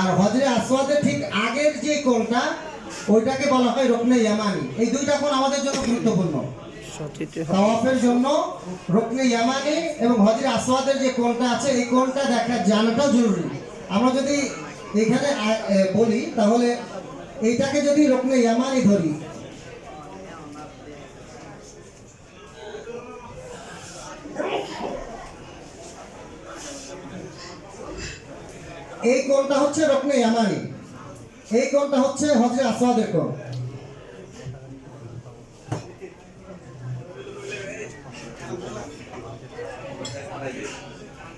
আর হজরে আসওয়াদের ঠিক আগের যে কোণটা ওইটাকে বলা হয় রকনে ইয়ামানি। এই দুইটা কোন আমাদের জন্য গুরুত্বপূর্ণ। তাওয়াফের জন্য রকনে ইয়ামানি এবং হজরে আসওয়াদের যে কোণটা আছে এই কোণটা দেখা জানাটাও জরুরি। আমরা যদি এখানে বলি তাহলে এইটাকে যদি রকনে ইয়ামানি ধরি এই কোণটা হচ্ছে রকনে ইয়ামানি? এই কোণটা হচ্ছে হজরে আসওয়াদের কোণ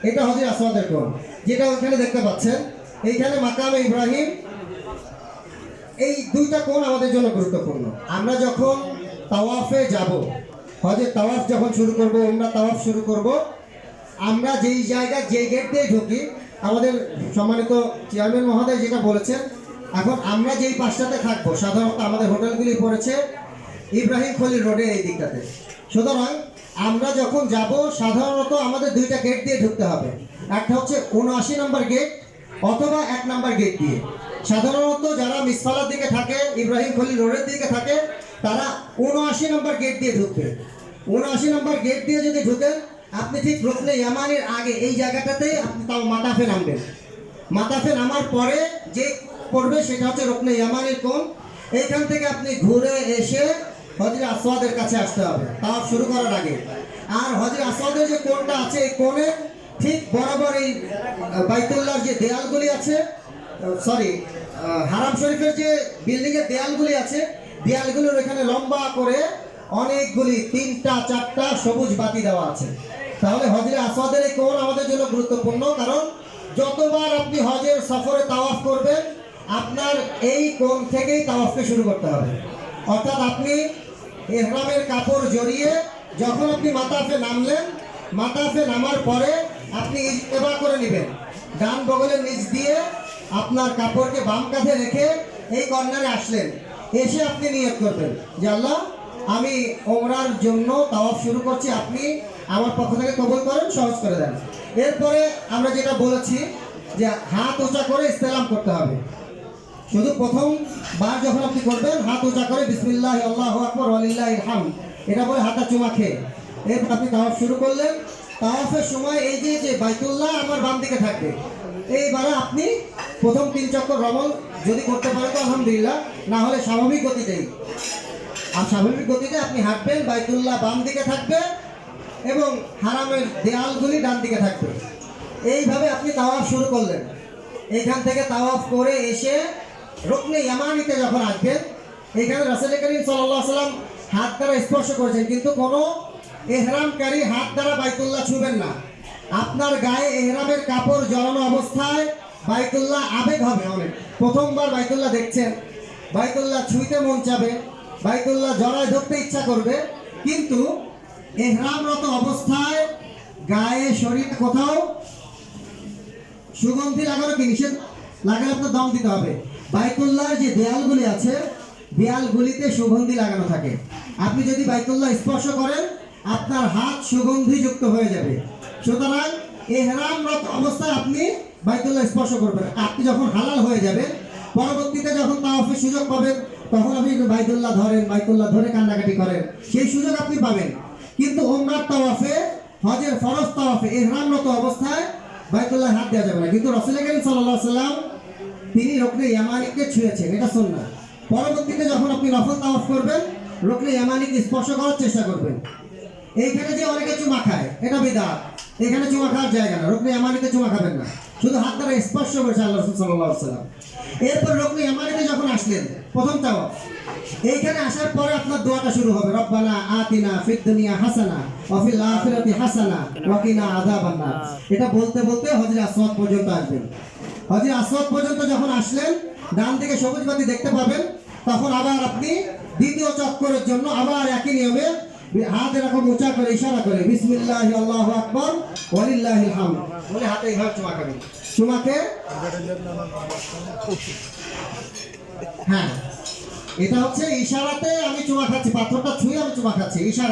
এটা হজরে আসওয়াদের কোণ যেটা ওইখানে দেখতে পাচ্ছেন। এইখানে মাকামে ইব্রাহিম। এই দুইটা কোণ আমাদের জন্য গুরুত্বপূর্ণ? আমরা যখন তাওয়াফে যাব হজের তাওয়াফ যখন শুরু করব, আমরা তাওয়াফ শুরু করব, আমরা যেই জায়গায় যে গেট দিয়ে ঢুকি আমাদের সম্মানিত চেয়ারম্যান মহোদয় যেটা বলেছেন, এখন আমরা যেই পাশটাতে থাকব, সাধারণত আমাদের হোটেলগুলি পড়েছে ইব্রাহিম খলিল রোডে এই দিকটাতে। সুতরাং আমরা যখন যাব, সাধারণত আমাদের দুইটা গেট দিয়ে ঢুকতে হবে। একটা হচ্ছে উনআশি নম্বর গেট অথবা এক নম্বর গেট দিয়ে। সাধারণত যারা মিসফালার দিকে থাকে, ইব্রাহিম খলিল রোডের দিকে থাকে, তারা উনআশি নম্বর গেট দিয়ে ঢুকবে। উনআশি নম্বর গেট দিয়ে যদি ঢুকেন আপনি ঠিক রুকনে ইয়ামানের আগে এই জায়গাটাতে আপনি তাও মাতাফে নামবেন। মাতাফে নামার পরে যে পড়বে সেটা হচ্ছে রুকনে ইয়ামানের কোন এইখান থেকে আপনি ঘুরে এসে হজরে আসওয়াদের কাছে আসতে হবে। তাও শুরু করার আগে। আর হজরে আসওয়াদের যে কোনটা আছে, এই কোণে ঠিক বরাবর এই বাইতুল্লাহর যে দেয়ালগুলি আছে সরি হারাম শরীফের যে বিল্ডিং এর দেয়ালগুলি আছে, দেয়ালগুলোর এখানে লম্বা করে অনেকগুলি তিনটা, চারটা সবুজ বাতি দেওয়া আছে। তাহলে হজরে আসওয়াদের এই কোণ আমাদের জন্য গুরুত্বপূর্ণ, কারণ যতবার আপনি হজের সফরে তাওয়াফ করবেন, আপনার এই কোণ থেকেই তাওয়াফকে শুরু করতে হবে। অর্থাৎ আপনি এহরামের কাপড় জড়িয়ে যখন আপনি মাতাফে নামলেন, মাতাফে নামার পরে আপনি ইজতেবা করে নেবেন। ডান বগলের নিচ দিয়ে আপনার কাপড়কে বাম কাঁধে রেখে এই কর্নারে আসলেন। এসে আপনি নিয়োগ করবেন যে আল্লাহ, আমি ওমরার জন্য তাওয়াফ শুরু করছি, আপনি আমার পক্ষ থেকে কবুল করেন, সহজ করে দেন। এরপরে আমরা যেটা বলেছি যে হাত উঁচা করে ইস্তেলাম করতে হবে। শুধু প্রথম বার যখন আপনি করবেন, হাত উঁচা করে বিসমিল্লাহ, আল্লাহ আকবর আলিল্লাহ হাম এটা বলে হাতা চুমা খেয়ে। এরপর আপনি তাওয়াফ শুরু করলেন। তাওয়াফের সময় এই যে যে বাইতুল্লাহ আমার বাম দিকে থাকবে। এইবারে আপনি প্রথম তিন চক্কর রমল যদি করতে পারেন তো আলহামদুলিল্লাহ, না হলে স্বাভাবিক গতিতেই। আর স্বাভাবিক গতিতে আপনি হাঁটবেন, বাইতুল্লাহ বাম দিকে থাকবে এবং হারামের দেয়ালগুলি ডান দিকে থাকবে। এইভাবে আপনি তাওয়াফ শুরু করলেন। এইখান থেকে তাওয়াফ করে এসে রুকনে ইয়ামানিতে যখন আসবেন এইখানে রাসেল করিম সাল্লাহ সাল্লাম হাত দ্বারা স্পর্শ করেছেন, কিন্তু কোনো এহরামকারী হাত দ্বারা বাইতুল্লাহ ছুবেন না। আপনার গায়ে এহরামের কাপড় জড়ানো অবস্থায় বাইতুল্লাহ আবেগ হবে অনেক। প্রথমবার বাইতুল্লাহ দেখছেন। বাইতুল্লাহ ছুঁইতে মন চাবে, বাইতুল্লাহ জড়ায় ধরতে ইচ্ছা করবে, কিন্তু এহরামরত অবস্থায় গায়ে শরীর কোথাও? সুগন্ধি লাগানো কি নিষেধ? লাগালে আপনার দম দিতে হবে। বাইতুল্লাহর যে দেয়ালগুলি আছে, দেয়ালগুলিতে সুগন্ধি লাগানো থাকে। আপনি যদি বাইতুল্লাহ স্পর্শ করেন, আপনার হাত সুগন্ধিযুক্ত হয়ে যাবে। সুতরাং এহরামরত অবস্থায় আপনি বাইতুল্লাহ স্পর্শ করবেন। আপনি যখন হালাল হয়ে যাবেন, পরবর্তীতে যখন তাওয়াফের সুযোগ পাবেন, তখন আপনি বাইতুল্লাহ ধরেন, বাইতুল্লাহ ধরে কান্নাকাটি করেন। সেই সুযোগ আপনি পাবেন। কিন্তু ওমরার তাওয়াফে, হজের ফরজ তাওয়াফে এহরামরত অবস্থায় বাইতুল্লাহ হাত দেওয়া যাবে না। কিন্তু রসুল করিম সাল্লাহ সাল্লাম তিনি রকনে ইয়ামানিককে ছুঁয়েছেন, এটা শুননা পরবর্তীতে যখন আপনি নফল তাওয়াফ করবেন, রকনে ইয়ামানিক স্পর্শ করার চেষ্টা করবেন। এইখানে যে অনেকে চুমা খায়, এটা বিদাত। এখানে চুমা খাওয়ার জায়গা না। রকনে ইয়ামানিতে চুমা খাবেন না। শুধু হাত দ্বারা স্পর্শ করেছে আল্লাহ রসুল সাল্লাহ সাল্লাম এরপর রকনে ইয়ামানিতে যখন আসলেন, প্রথম তাওয়াফ এইখানে আসার পরে আপনার দোয়াটা শুরু হবে, রব্বানা আতিনা হাসানা ওয়া ফিল হাসানা ওয়া এটা বলতে বলতে হযরত আসওয়াদ পর্যন্ত আসবেন। হযরত আসওয়াদ পর্যন্ত যখন আসলেন, ডান দিকে সবুজ বাতি দেখতে পাবেন, তখন আবার আপনি দ্বিতীয় চক্করের জন্য আবার একই নিয়মে হাত এরকম উঁচা করে, ইশারা করে। বিসমিল্লাহ, আল্লাহ আকবর ওয়ালিল্লাহিল হাম বলে হাতে এইভাবে চুমা করে চুমাকে হ্যাঁ। এটা হচ্ছে ইশারাতে আমি চুমা খাচ্ছি, পাথরটা ছুঁয়ে আমি চুমা খাচ্ছি, ইশারা।